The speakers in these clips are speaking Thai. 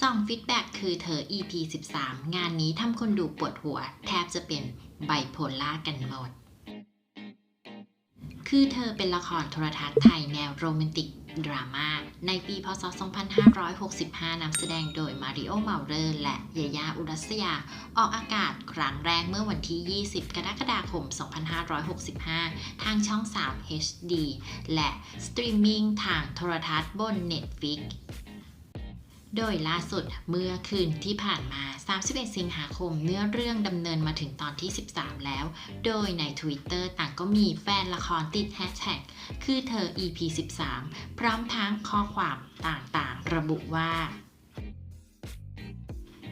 สองฟีดแบ็กคือเธอ EP 13 งานนี้ทำคนดูปวดหัว แทบจะเป็นไบโพล่ากันหมด คือเธอเป็นละครโทรทัศน์ไทยแนวโรแมนติกดราม่าในปี พศ 2565 นำแสดงโดยมาริโอ เมาเลอร์ และยายาอุรัสยา ออกอากาศครั้งแรกเมื่อวันที่ 20 กรกฎาคม 2565 ทางช่อง 3 HD และสตรีมมิ่งทางโทรทัศน์บน Netflix โดยล่าสุดเมื่อคืนที่ผ่านมา 31 สิงหาคม เนื้อเรื่องดำเนินมาถึงตอนที่ 13 แล้ว โดยใน Twitter ต่างก็มีแฟนละครติดแฮชแท็กคือเธอ EP 13 พร้อมทั้งข้อความต่างๆ ระบุว่า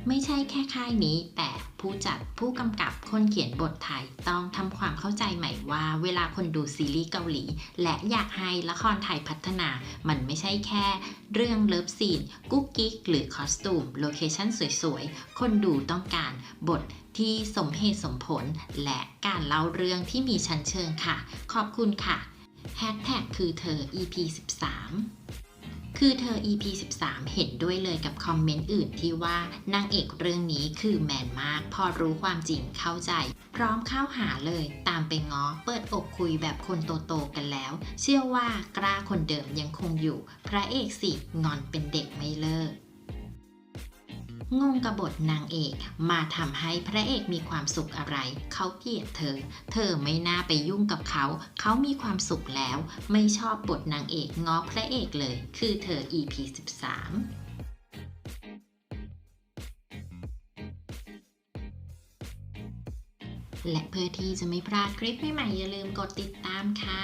ไม่ใช่แค่ค่ายนี้ แต่ผู้จัดผู้กำกับคนเขียนบทไทยต้องทำความเข้าใจใหม่ว่า เวลาคนดูซีรีส์เกาหลี และอยากให้ละครไทยพัฒนา มันไม่ใช่แค่ เรื่องเลิฟซีน กุ๊กกิ๊กหรือคอสตูม โลเคชั่นสวยๆ คนดูต้องการบทที่สมเหตุสมผล และการเล่าเรื่องที่มีชั้นเชิงค่ะ ขอบคุณค่ะแฮชแท็กคือเธอ EP 13 คือเธอ EP 13 เห็นด้วยเลยกับคอมเมนต์อื่นที่ว่านางเอกเรื่องนี้คือแมนมาก พอรู้ความจริงเข้าใจ พร้อมเข้าหาเลยตามไปง้อเปิดอกคุยแบบคนโตๆกันแล้ว เชื่อว่ากล้าคนเดิมยังคงอยู่ พระเอกสิงอนเป็นเด็กไม่เลิก งงกับบทนางเอกมาทำให้พระเอกมีความสุขอะไร เขาเกลียดเธอ เธอไม่น่าไปยุ่งกับเขา เขามีความสุขแล้ว ไม่ชอบบทนางเอกง้อพระเอกเลย คือเธอ EP 13และเพื่อที่จะไม่พลาดคลิปใหม่ๆอย่าลืมกดติดตามค่ะ